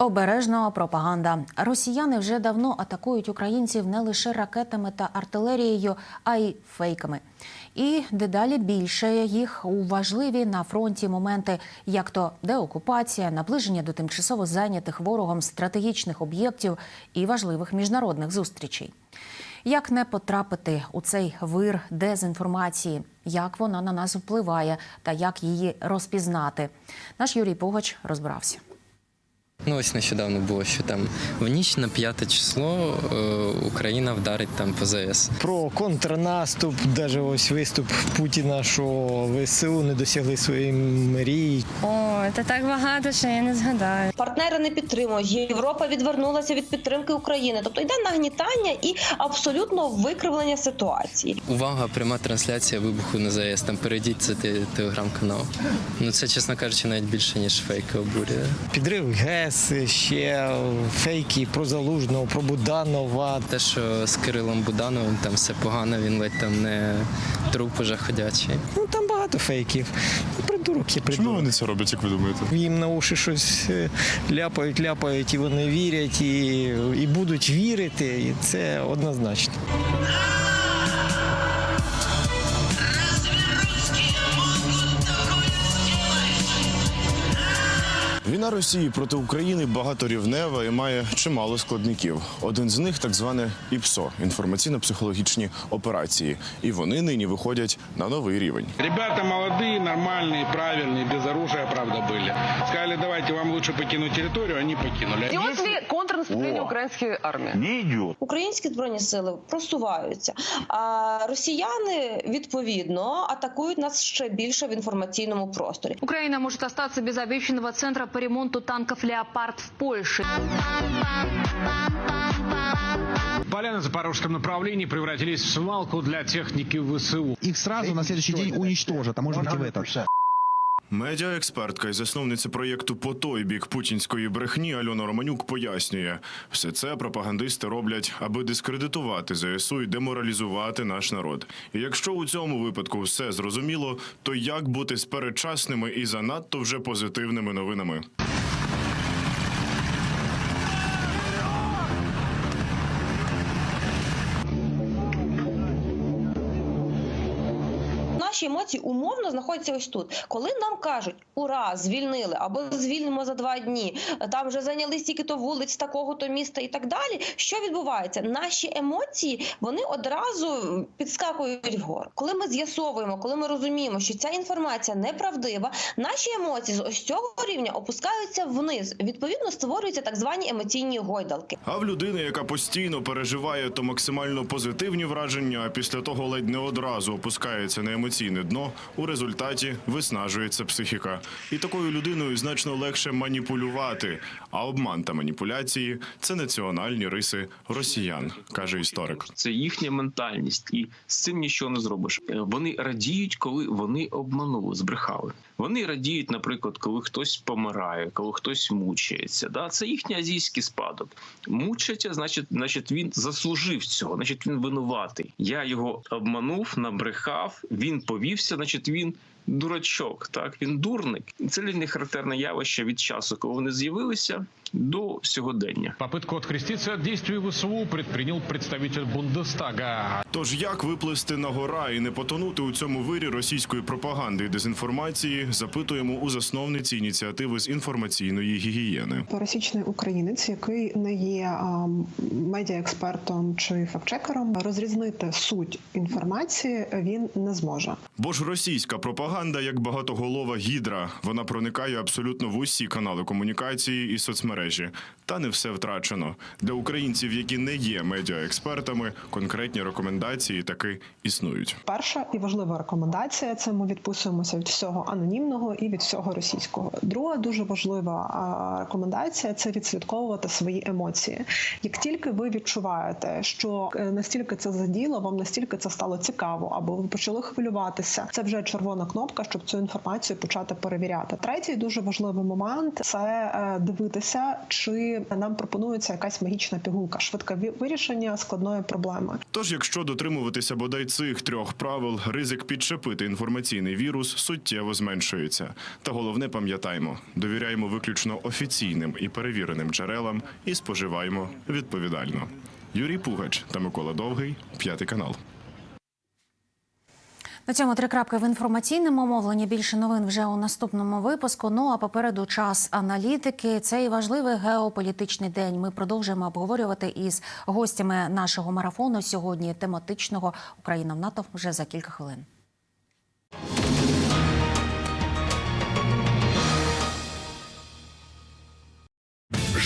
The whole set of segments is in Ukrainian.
Обережно пропаганда. Росіяни вже давно атакують українців не лише ракетами та артилерією, а й фейками. І дедалі більше їх у важливі на фронті моменти, як то деокупація, наближення до тимчасово зайнятих ворогом стратегічних об'єктів і важливих міжнародних зустрічей. Як не потрапити у цей вир дезінформації, як вона на нас впливає та як її розпізнати? Наш Юрій Погач розбирався. Ну, ось нещодавно було, що там в ніч на 5 число е, Україна вдарить там по ЗС. Про контрнаступ, навіть ось виступ Путіна, що ВСУ не досягли своєї мрії. О, це так багато, що я не згадаю. Партнери не підтримують. Європа відвернулася від підтримки України. Тобто йде нагнітання і абсолютно викривлення ситуації. Увага, пряма трансляція вибуху на ЗС. Там перейдіть це телеграм-канал. Ну це, чесно кажучи, навіть більше ніж фейки обурює. Підрив ГЕС, ще фейки про Залужного, про Буданова. Те, що з Кирилом Будановим там все погано, він ледь там не труп уже ходячий. Ну там багато фейків. Придурок є Чому вони це роблять, як ви думаєте? Їм на уші щось е, ляпають, ляпають, і вони вірять, і, і будуть вірити. І це однозначно. Війна Росії проти України багаторівнева і має чимало складників. Один з них так зване ІПСО інформаційно-психологічні операції. І вони нині виходять на новий рівень. Ребята молодые, нормальные, правильные, без оружия, правда, были. Сказали, давайте вам лучше покинуть территорию, они покинули. Идет ли контрнаступление украинской армии? Українські збройні сили просуваються, а росіяни відповідно атакують нас ще більше в інформаційному просторі. Украина может остаться без обещанного центра по ремонту танков «Леопард» в Польше. Поля на запорожском направлении превратились в свалку для техники ВСУ. их сразу на следующий день уничтожат, а может быть и в этот. Медіаекспертка і засновниця проєкту по той бік путінської брехні Альона Романюк пояснює, все це пропагандисти роблять, аби дискредитувати ЗСУ і деморалізувати наш народ. І якщо у цьому випадку все зрозуміло, то як бути з передчасними і занадто вже позитивними новинами? Наші емоції умовно знаходяться ось тут. Коли нам кажуть ура, звільнили або звільнимо за два дні, там вже зайняли стільки-то вулиць, такого-то міста і так далі. Що відбувається? Наші емоції вони одразу підскакують вгору. Коли ми з'ясовуємо, коли ми розуміємо, що ця інформація неправдива, наші емоції з ось цього рівня опускаються вниз. Відповідно, створюються так звані емоційні гойдалки. А в людини, яка постійно переживає то максимально позитивні враження, а після того ледь не одразу опускається на емоційне дно, у результаті виснажується психіка. І такою людиною значно легше маніпулювати. А обман та маніпуляції це національні риси росіян, каже історик. Це їхня ментальність, і з цим нічого не зробиш. Е, Вони радіють, коли вони обманули, збрехали. Вони радіють, наприклад, коли хтось помирає, коли хтось мучається. Да? Це їхній азійський спадок. Мучаться, значить, значить, він заслужив цього, значить, він винуватий. Я його обманув, набрехав, він повівся, значить, він. Дурачок, так він дурник, І це них характерне явище від часу, коли вони з'явилися до сьогодення. Попытку откреститься от действий ВСУ предпринял представитель Бундестага. Тож як виплисти на гора і не потонути у цьому вирі російської пропаганди і дезінформації, запитуємо у засновниці ініціативи з інформаційної гігієни. Пересічний українець, який не є а, медіаекспертом чи фактчекером, розрізнити суть інформації він не зможе. Бо ж російська пропаганда, як багатоголова гідра, вона проникає абсолютно в усі канали комунікації і соцмережі. Та не все втрачено. Для українців, які не є медіаекспертами, конкретні рекомендації таки існують. Перша і важлива рекомендація це ми відписуємося від всього анонімного і від всього російського. Друга дуже важлива рекомендація це відслідковувати свої емоції. Як тільки ви відчуваєте, що е, настільки це заділо, вам настільки це стало цікаво, або ви почали хвилюватися, це вже червона кнопка. Кнопка, щоб цю інформацію почати перевіряти. Третій дуже важливий момент це е, дивитися, чи нам пропонується якась магічна пігулка, швидке вирішення складної проблеми. Тож, якщо дотримуватися бодай цих трьох правил, ризик підчепити інформаційний вірус суттєво зменшується. Та головне пам'ятаймо: довіряємо виключно офіційним і перевіреним джерелам і споживаємо відповідально. Юрій Пугач та Микола Довгий, п'ятий канал. На цьому три крапки в інформаційному мовленні. Більше новин вже у наступному випуску. Ну а попереду час аналітики. Цей важливий геополітичний день. Ми продовжуємо обговорювати із гостями нашого марафону сьогодні тематичного Україна в НАТО вже за кілька хвилин.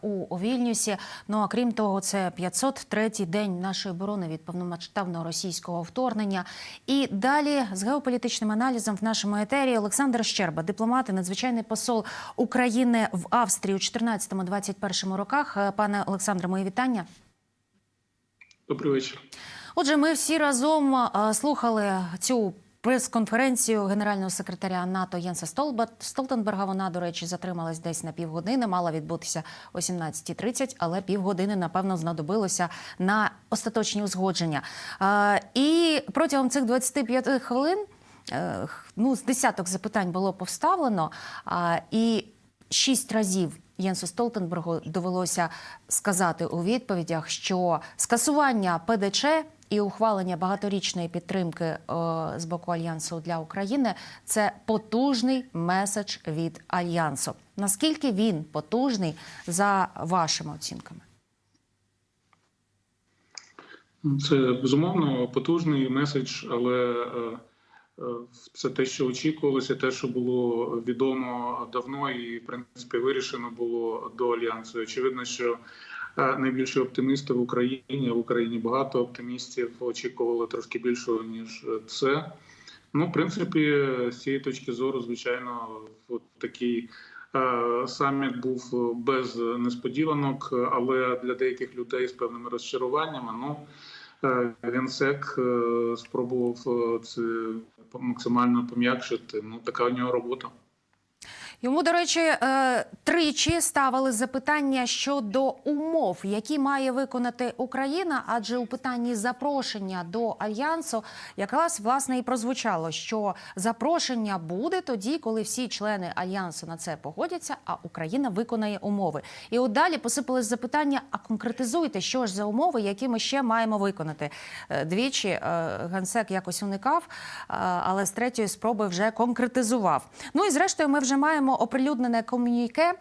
У Вільнюсі. Ну а крім того, це 503-й день нашої оборони від повномасштабного російського вторгнення. І далі з геополітичним аналізом в нашому етері Олександр Щерба, дипломат і надзвичайний посол України в Австрії у 14-21 роках. Е, Пане Олександре, мої вітання. Добрий вечір. Отже, ми всі разом е, слухали цю прес-конференцію генерального секретаря НАТО Єнса Столтенберга. Вона, до речі, затрималась десь на півгодини. Мала відбутися о 17.30, але півгодини, напевно, знадобилося на остаточні узгодження. І протягом цих 25 хвилин е, ну, з десяток запитань було повставлено. І шість разів Єнсу Столтенбергу довелося сказати у відповідях, що скасування ПДЧ і ухвалення багаторічної підтримки е, з боку альянсу для України це потужний меседж від альянсу. Наскільки він потужний за вашими оцінками? Це безумовно потужний меседж, але е, е, це те, що очікувалося, те, що було відомо давно, і в принципі вирішено було до альянсу. Очевидно, що найбільші оптимісти в Україні в Україні багато оптимістів очікували трошки більшого ніж це. Ну, в принципі, з цієї точки зору, звичайно, от такий е, саміт був без несподіванок, але для деяких людей з певними розчаруваннями. Ну е, генсек е, спробував це максимально пом'якшити. Ну, така у нього робота. Йому, до речі, е, тричі ставили запитання щодо умов, які має виконати Україна, адже у питанні запрошення до альянсу якраз власне і прозвучало, що запрошення буде тоді, коли всі члени альянсу на це погодяться, а Україна виконає умови. І от далі посипались запитання: а конкретизуйте, що ж за умови, які ми ще маємо виконати. Е, Двічі е, генсек якось уникав, але з третьої спроби вже конкретизував. Ну і зрештою, ми вже маємо оприлюднене комюніке е,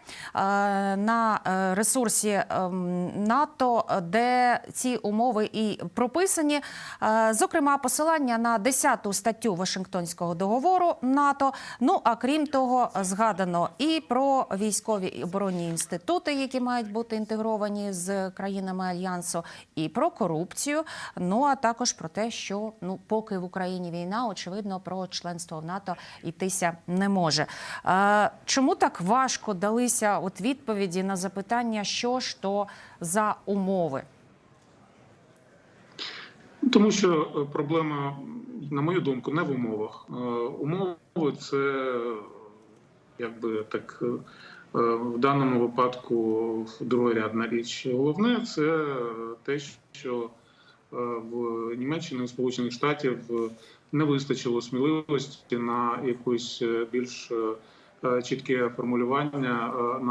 на е, ресурсі ем, НАТО, де ці умови і прописані. Е, Зокрема, посилання на 10 статтю Вашингтонського договору НАТО. Ну а крім того, згадано і про військові і оборонні інститути, які мають бути інтегровані з країнами альянсу, і про корупцію. Ну а також про те, що ну поки в Україні війна, очевидно, про членство в НАТО йтися не може. Чому так важко далися от відповіді на запитання, що ж то за умови? Тому що е, проблема, на мою думку, не в умовах. Е, Умови це якби так е, в даному випадку другорядна річ. Головне це те, що в Німеччині, в Сполучених Штатів не вистачило сміливості на якусь більш чітке формулювання е, на